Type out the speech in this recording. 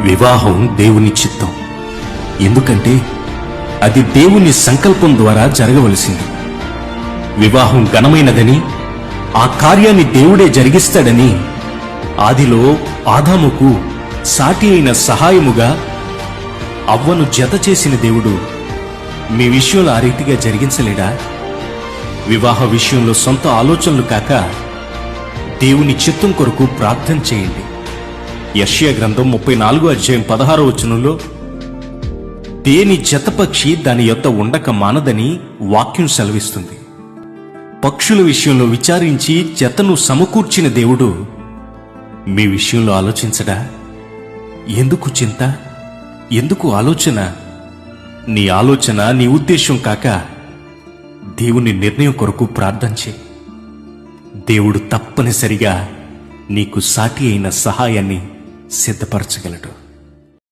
వివాహం దేవుని చిత్తం. ఎందుకంటే అది దేవుని సంకల్పం ద్వారా జరగవలసింది. వివాహం ఘనమైనదని ఆ కార్యాన్ని దేవుడే జరిగిస్తాడని ఆదిలో ఆదాముకు సాటి అయిన సహాయముగా అవ్వను జత చేసిన దేవుడు మీ విషయంలో ఆ రీతిగా జరిగించలేడా? వివాహ విషయంలో సొంత ఆలోచనలు కాక దేవుని చిత్తం కొరకు ప్రార్థన చేయండి. యష్యా గ్రంథం ముప్పై నాలుగో అధ్యాయం పదహారో వచనంలో దేని జతపక్షి దాని యొద్ద ఉండక మానదని వాక్యం సెలవిస్తుంది. పక్షుల విషయంలో విచారించి జతను సమకూర్చిన దేవుడు మీ విషయంలో ఆలోచించడా? ఎందుకు చింత? ఎందుకు ఆలోచన? నీ ఆలోచన నీ ఉద్దేశం కాక దేవుని నిర్ణయం కొరకు ప్రార్థన చేయి. దేవుడు తప్పనిసరిగా నీకు సాటి అయిన సహాయాన్ని సిద్ధపరచగలడు.